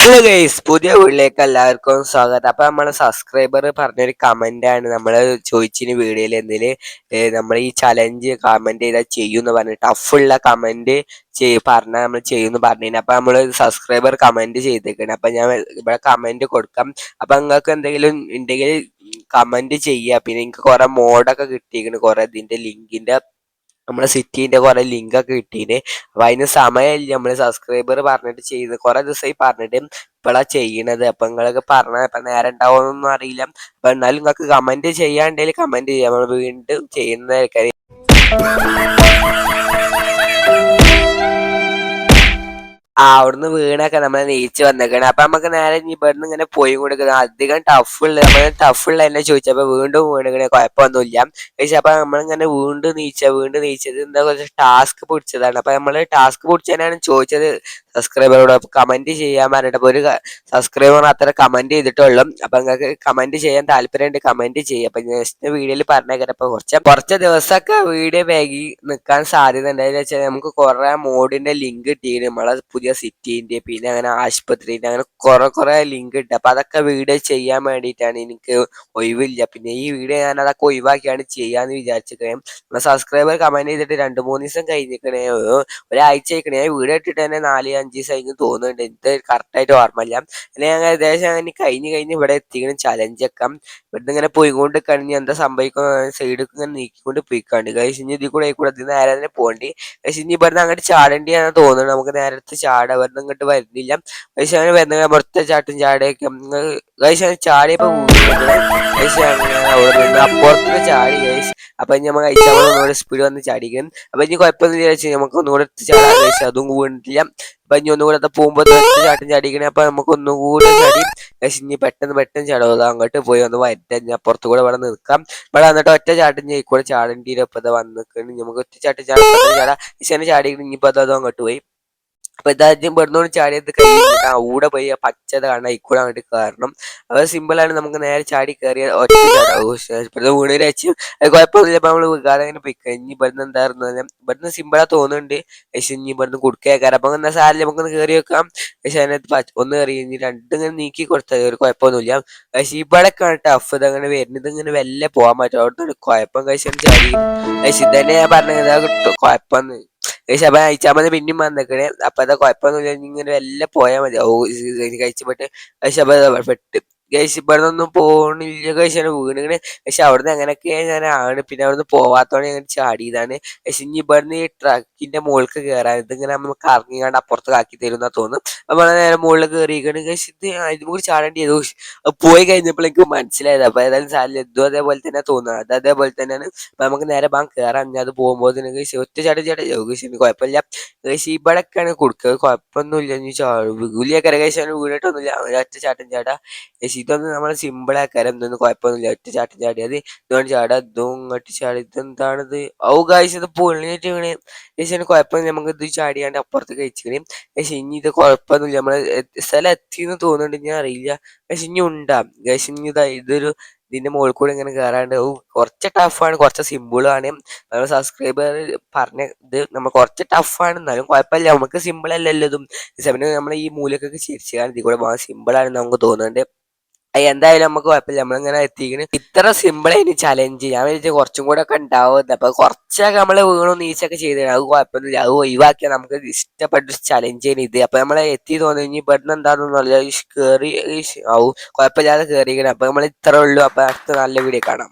Hello guys പുതിയ വീട്ടിലേക്ക് എല്ലാവർക്കും സ്വാഗതം. അപ്പൊ നമ്മളെ സബ്സ്ക്രൈബർ പറഞ്ഞൊരു കമന്റ് ആണ്. നമ്മൾ ചോദിച്ചിന് വീഡിയോയിൽ എന്തിൽ നമ്മൾ ഈ ചലഞ്ച് കമന്റ് ചെയ്താൽ ചെയ്യുമെന്ന് പറഞ്ഞു ടഫുള്ള കമന്റ് പറഞ്ഞാൽ നമ്മൾ ചെയ്യുമെന്ന് പറഞ്ഞു അപ്പൊ നമ്മൾ സബ്സ്ക്രൈബർ കമന്റ് ചെയ്തേക്കണം. അപ്പൊ ഞാൻ ഇവിടെ കമന്റ് കൊടുക്കാം. അപ്പൊ നിങ്ങൾക്ക് എന്തെങ്കിലും ഉണ്ടെങ്കിൽ കമന്റ് ചെയ്യുക പിന്നെ എനിക്ക് കുറെ മോഡൊക്കെ കിട്ടിയിരിക്കുന്നു കുറെ ഇതിന്റെ ലിങ്കിന്റെ നമ്മളെ സിറ്റീന്റെ കുറെ ലിങ്ക് ഒക്കെ കിട്ടീന്. അപ്പൊ അതിന് സമയമില്ല. നമ്മൾ സബ്സ്ക്രൈബർ പറഞ്ഞിട്ട് ചെയ്ത്. കുറെ ദിവസമായി പറഞ്ഞിട്ട് ഇപ്പഴാ ചെയ്യണത്. അപ്പൊ നിങ്ങളൊക്കെ പറഞ്ഞ ഇപ്പൊ നേരം ഉണ്ടാവുമെന്നൊന്നും അറിയില്ല. അപ്പൊ എന്നാലും നിങ്ങൾക്ക് കമന്റ് ചെയ്യാണ്ടെങ്കിൽ കമന്റ് ചെയ്യാം. നമ്മൾ വീണ്ടും ചെയ്യുന്നതായിരിക്കും അവിടുന്ന് വീണൊക്കെ നമ്മൾ നീച്ച് വന്നേക്കാണ്. അപ്പൊ നമുക്ക് നേരെ ഇനി ഇവിടുന്ന് ഇങ്ങനെ പോയി കൊടുക്കുന്നു അധികം ടഫുള്ള നമ്മൾ ടഫ് ഉള്ള എന്നെ ചോദിച്ചപ്പോ വീണ്ടും വീണുകണേ കുഴപ്പമൊന്നുമില്ല. പക്ഷെ അപ്പൊ നമ്മളിങ്ങനെ വീണ്ടും നീച്ച വീണ്ടും നീച്ചത് എന്താ കുറച്ച് ടാസ്ക് പിടിച്ചതാണ്. അപ്പൊ നമ്മൾ ടാസ്ക് പിടിച്ചതിനാണ് ചോദിച്ചത് സബ്സ്ക്രൈബറോട് കമന്റ് ചെയ്യാൻ പറഞ്ഞിട്ട്. ഒരു സബ്സ്ക്രൈബർ അത്ര കമന്റ് ചെയ്തിട്ടുള്ളൂ. അപ്പൊ നിങ്ങൾക്ക് കമന്റ് ചെയ്യാൻ താല്പര്യമുണ്ട് കമന്റ് ചെയ്യുക അപ്പൊ നെക്സ്റ്റ് വീഡിയോയിൽ പറഞ്ഞേക്കാം അപ്പൊ കുറച്ച് കുറച്ച് ദിവസമൊക്കെ വീഡിയോ വേഗി നിൽക്കാൻ സാധ്യത ഉണ്ടായെന്ന് വെച്ചാൽ നമുക്ക് കുറെ മോഡിന്റെ ലിങ്ക് കിട്ടിയിരുന്നു നമ്മളെ പുതിയ സിറ്റിന്റെ പിന്നെ അങ്ങനെ ആശുപത്രിന്റെ അങ്ങനെ കുറെ കുറെ ലിങ്ക് ഉണ്ട് അപ്പൊ അതൊക്കെ വീഡിയോ ചെയ്യാൻ വേണ്ടിയിട്ടാണ് എനിക്ക് ഒഴിവില്ല. പിന്നെ ഈ വീഡിയോ ഞാൻ അതൊക്കെ ഒഴിവാക്കിയാണ് ചെയ്യാന്ന് വിചാരിച്ചിരിക്കണേ. സബ്സ്ക്രൈബർ കമന്റ് ചെയ്തിട്ട് രണ്ട് മൂന്ന് ദിവസം കഴിഞ്ഞിരിക്കണേ. ഒരാഴ്ച ആയിക്കണേ. വീഡിയോ ഇട്ടിട്ട് തന്നെ നാല് അഞ്ച് ദിവസം ആയിരിക്കും തോന്നുന്നുണ്ട്. എന്ത് കറക്റ്റ് ആയിട്ട് ഓർമ്മയില്ല. പിന്നെ ഞങ്ങൾ ഏകദേശം അങ്ങനെ കഴിഞ്ഞ് കഴിഞ്ഞ് ഇവിടെ എത്തിക്കണം ചലഞ്ച് ഒക്കെ. ഇവിടുന്ന് ഇങ്ങനെ പോയിക്കൊണ്ട് കഴിഞ്ഞ് എന്താ സംഭവിക്കുന്ന സൈഡിൽ ഇങ്ങനെ നീക്കിക്കൊണ്ട് പോയിക്കാണ്ട് കഴിച്ച് ഇനി ഇതിൽ കൂടെ ഇതിൽ നേരെ തന്നെ പോകേണ്ടി. കഴിച്ച് ഇനി ഇവിടുന്ന് അങ്ങോട്ട് ചാടേണ്ടിയാണ് തോന്നുന്നു നമുക്ക് നേരത്തെ ചാട ഇവിടുന്ന് ഇങ്ങോട്ട് വരുന്നില്ല. പൈസ അങ്ങനെ വരുന്ന പുറത്തെ ചാട്ടും ചാടയൊക്കെ കഴിച്ച് ചാടിയപ്പോ കഴിച്ച് അങ്ങനെ അവിടെ നിന്ന് അപ്പുറത്തേക്ക് ചാടി കഴിച്ച് അപ്പൊ ഇനി നമ്മൾ കഴിച്ചാൽ ഒന്നുകൂടെ സ്പീഡ് വന്ന് ചാടിക്കും അപ്പൊ ഇനി കുഴപ്പമൊന്നും വിചാരിച്ചു നമുക്ക് ഒന്നുകൂടെ ചാടാൻ കഴിച്ചു അതും വീണിട്ടില്ല. അപ്പൊ ഇനി ഒന്നുകൂടെ പോകുമ്പോ ചാട്ടും ചാടിക്കണേ. അപ്പൊ നമുക്ക് ഒന്നും കൂടെ ചാടി ഇനി പെട്ടെന്ന് പെട്ടെന്ന് ചാടുക അങ്ങോട്ട് പോയി ഒന്ന് വരട്ടെ. ഞാൻ പുറത്തു കൂടെ ഇവിടെ നിൽക്കാം. ഇവിടെ വന്നിട്ട് ഒറ്റ ചാട്ടം ചെയ്യിക്കൂടെ ചാടേണ്ടി ഇപ്പൊ വന്ന് നിൽക്കണം. നമുക്ക് ഒറ്റ ചാട്ടം ചാടാം ചാടാം. ഇനി ചാടിക്കണം. ഇനിയിപ്പോ അതും അങ്ങോട്ട് പോയി. അപ്പൊ ഇതാദ്യം ഇവിടുന്നോട് ചാടിയത് കഴിഞ്ഞിട്ട് ആ ഊടെ പോയി ആ പച്ചത കാണാൻ ഇക്കൂടെ അങ്ങോട്ട് കയറണം. സിമ്പിൾ ആണ് നമുക്ക് നേരെ ചാടി കയറിയ ഒറ്റ വീട് വെച്ച് അത് കുഴപ്പമൊന്നുമില്ല അപ്പൊ നമ്മൾ വികാരം അങ്ങനെ പോയി കഴിഞ്ഞ് ഇവിടുന്ന് എന്തായിരുന്നു ഇവിടുന്ന് സിമ്പിളാ തോന്നുന്നുണ്ട്. പക്ഷെ ഇനി ഇവിടുന്ന് കുടുക്കേ കയറാം അപ്പൊ എന്നാ സാരില്ല നമുക്കൊന്ന് കയറി വെക്കാം പക്ഷെ അതിനകത്ത് ഒന്ന് കയറി ഇനി രണ്ടും ഇങ്ങനെ നീക്കി കൊടുത്താൽ ഒരു കുഴപ്പമൊന്നുമില്ല. പക്ഷെ ഇവിടെ ടഫ് ഇത് അങ്ങനെ വരുന്നത് ഇങ്ങനെ വല്ല പോകാൻ പറ്റും. അവിടുന്ന് കുഴപ്പം കഴിച്ചാൽ ചാടി. പക്ഷെ ഇതന്നെ ഞാൻ പറഞ്ഞത് കുഴപ്പമെന്ന് അപ്പൊ അയച്ചാൽ പിന്നെയും വന്നേക്കണേ. അപ്പൊ അതാ കുഴപ്പമൊന്നുമില്ല. ഇങ്ങനെ എല്ലാം പോയാൽ മതി. ഓ കഴിച്ചപ്പെട്ട് അപ്പൊ പെട്ട് ഗൈസ് ഇവിടെ നിന്നൊന്നും പോണില്ല ഗൈസ് വീണിങ്ങനെ. പക്ഷെ അവിടുന്ന് അങ്ങനെയൊക്കെ ഞാൻ ആണ്. പിന്നെ അവിടുന്ന് പോവാത്തോടെ ഞാൻ ചാടിയതാണ്. പക്ഷെ ഇനി ഇവിടുന്ന് ഈ ട്രക്കിന്റെ മുകളിൽ കയറാൻ ഇതിങ്ങനെ നമ്മൾ കറങ്ങിക്കാണ്ട് അപ്പുറത്ത് ആക്കി തരുന്ന തോന്നും അപ്പൊ നേരെ മുകളിൽ കയറിയിരിക്കണം ഗൈസ് ഇത് ഇതും കൂടി ചാടേണ്ടി ചെയ്തു പോയി കഴിഞ്ഞപ്പോൾ എനിക്ക് മനസ്സിലായത്. അപ്പൊ ഏതായാലും സാലിൽ എന്തോ അതേപോലെ തന്നെ തോന്നുന്നത് അത് അതേപോലെ തന്നെയാണ്. അപ്പൊ നമുക്ക് നേരെ ബാങ്ക് കയറാൻ അത് പോകുമ്പോൾ തന്നെ ഗൈസ് ഒറ്റ ചാടി ചാടി. ഗൈസ് കുഴപ്പമില്ല. ഗൈസ് ഇവിടെയൊക്കെയാണ് കൊടുക്കുക. കുഴപ്പമൊന്നുമില്ല. ഇനി വിഗുലിയൊക്കെ ഗൈസ് വീണിട്ടൊന്നുമില്ല. ഒറ്റ ചാട്ടം ചാടാ. ഗൈസ് ഇതൊന്നും നമ്മൾ സിമ്പിൾ ആക്കാരം ഇതൊന്നും കുഴപ്പമൊന്നുമില്ല. ഒറ്റ ചാട്ടം ചാടിയത് ഇതുകൊണ്ട് ചാടാ. ഇതും ഇങ്ങോട്ട് ചാടി. ഇതെന്താണിത്? ഔ കാഴ്ച ഇത് പൊള്ളിയിട്ട് വീണ് ഗൈസ് കുഴപ്പമൊന്നും നമുക്ക് ഇത് ചാടിയാണ്ട് അപ്പുറത്ത് കഴിച്ചിക്കണേ പക്ഷെ ഇനി ഇത് കുഴപ്പമൊന്നുമില്ല. നമ്മൾ സ്ഥലം എത്തിയെന്ന് തോന്നുന്നുണ്ട്. ഞാൻ അറിയില്ല. പക്ഷെ ഇനി ഉണ്ടാം. പക്ഷെ ഇനി ഇതാ ഇതൊരു ഇതിന്റെ മുകളിൽ കൂടെ ഇങ്ങനെ കയറാണ്ട് കുറച്ച് ടഫാണ് കുറച്ച് സിമ്പിളാണ് നമ്മൾ സബ്സ്ക്രൈബർ പറഞ്ഞ ഇത് നമ്മൾ കുറച്ച് ടഫാണ് എന്നാലും കുഴപ്പമില്ല. നമുക്ക് സിമ്പിൾ അല്ലല്ലോ ഇതും. നമ്മൾ ഈ മൂലക്കൊക്കെ ചിരിച്ചാണ് ഇതിൽ കൂടെ സിമ്പിൾ ആണെന്ന് നമുക്ക് തോന്നുന്നുണ്ട്. എന്തായാലും നമുക്ക് കുഴപ്പമില്ല. നമ്മളിങ്ങനെ എത്തിക്കണ്. ഇത്ര സിമ്പിൾ ആയിരുന്നു ചലഞ്ച് ഞാൻ വിചാരിച്ചു കുറച്ചും കൂടെ ഒക്കെ ഉണ്ടാവുന്നത് അപ്പൊ കുറച്ചൊക്കെ നമ്മൾ വീണു നീച്ചൊക്കെ ചെയ്ത് അത് കുഴപ്പമൊന്നുമില്ല. അത് ഒഴിവാക്കിയാൽ നമുക്ക് ഇഷ്ടപ്പെട്ട ചലഞ്ച് ആണ് ഇത്. അപ്പൊ നമ്മളെ എത്തി തോന്നി ഇനി ഇവിടുന്ന് എന്താണെന്നല്ല കയറി ആവും കുഴപ്പമില്ലാതെ കയറിയിരിക്കണം അപ്പൊ നമ്മൾ ഇത്രേ ഉള്ളൂ. അപ്പൊ അടുത്ത നല്ല വീഡിയോ കാണാം.